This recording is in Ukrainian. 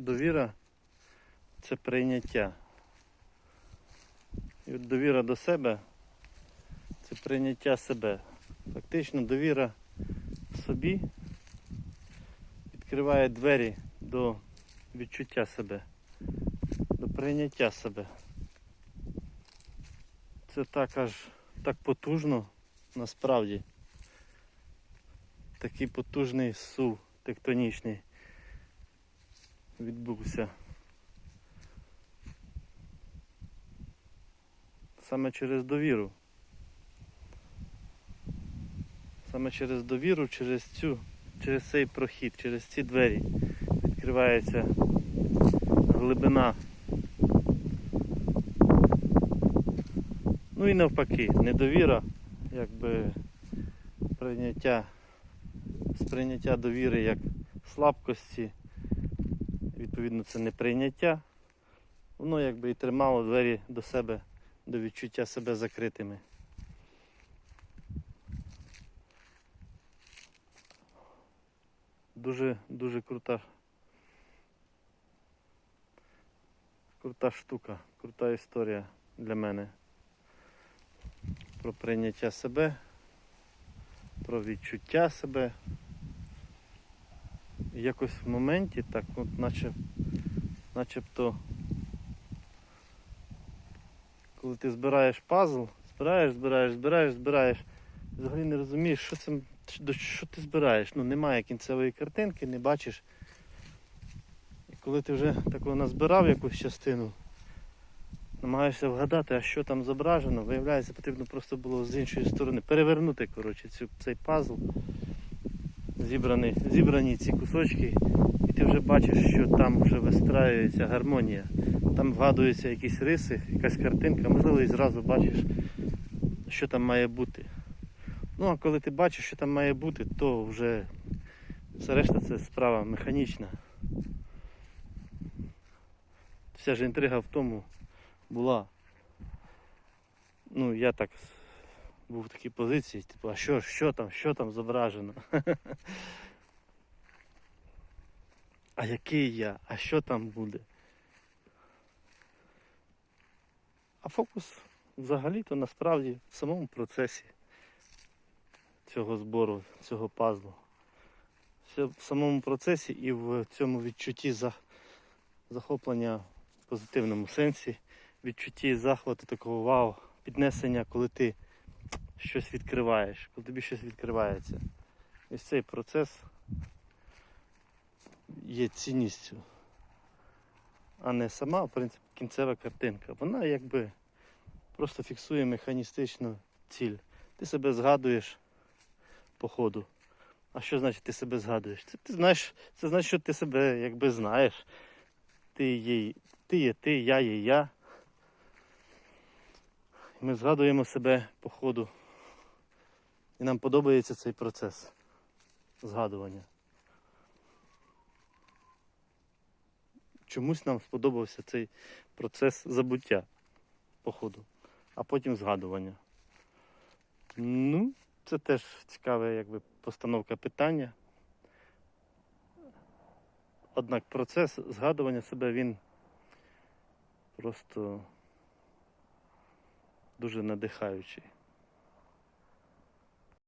довіра це прийняття. І от довіра до себе це прийняття себе. Фактично довіра собі відкриває двері до відчуття себе, до прийняття себе. Це так аж так потужно насправді. Такий потужний сув тектонічний відбувся. Саме через довіру. Саме через довіру, через цю, через цей прохід, через ці двері відкривається глибина. Ну і навпаки, недовіра, якби прийняття, сприйняття довіри як слабкості, відповідно, це неприйняття, воно якби і тримало двері до себе, до відчуття себе закритими. Дуже, дуже крута. Крута штука, крута історія для мене. Про прийняття себе, про відчуття себе. Якось в моменті так, от наче, начебто, коли ти збираєш пазл, збираєш, збираєш, збираєш, збираєш, взагалі не розумієш, що це, що ти збираєш. Ну немає кінцевої картинки, не бачиш. І коли ти вже такого назбирав якусь частину, намагаєшся вгадати, а що там зображено, виявляється, потрібно просто було з іншої сторони перевернути коротше, цю, цей пазл, зібрані, зібрані ці кусочки, і ти вже бачиш, що там вже вистраюється гармонія. Там вгадуються якісь риси, якась картинка, можливо, і зразу бачиш, що там має бути. Ну, а коли ти бачиш, що там має бути, то вже все решта це справа механічна. Вся ж інтрига в тому була. Ну, я так був в такій позиції, типу, а що, що там, що там зображено? А який я? А що там буде? А фокус взагалі-то насправді в самому процесі цього збору, цього пазлу. Все в самому процесі і в цьому відчутті за- захоплення в позитивному сенсі, відчутті захвату такого вау, піднесення, коли ти щось відкриваєш, коли тобі щось відкривається. Ось цей процес є цінністю, а не сама, в принципі, кінцева картинка. Вона якби просто фіксує механістичну ціль. Ти себе згадуєш по ходу. А що значить ти себе згадуєш? Це ти знаєш, це значить, що ти себе якби знаєш. Ти є, ти є ти, я є я. Ми згадуємо себе по ходу. І нам подобається цей процес згадування. Чомусь нам сподобався цей процес забуття по ходу, а потім згадування. Ну, це теж цікава якби, постановка питання. Однак процес згадування себе він просто дуже надихаючий.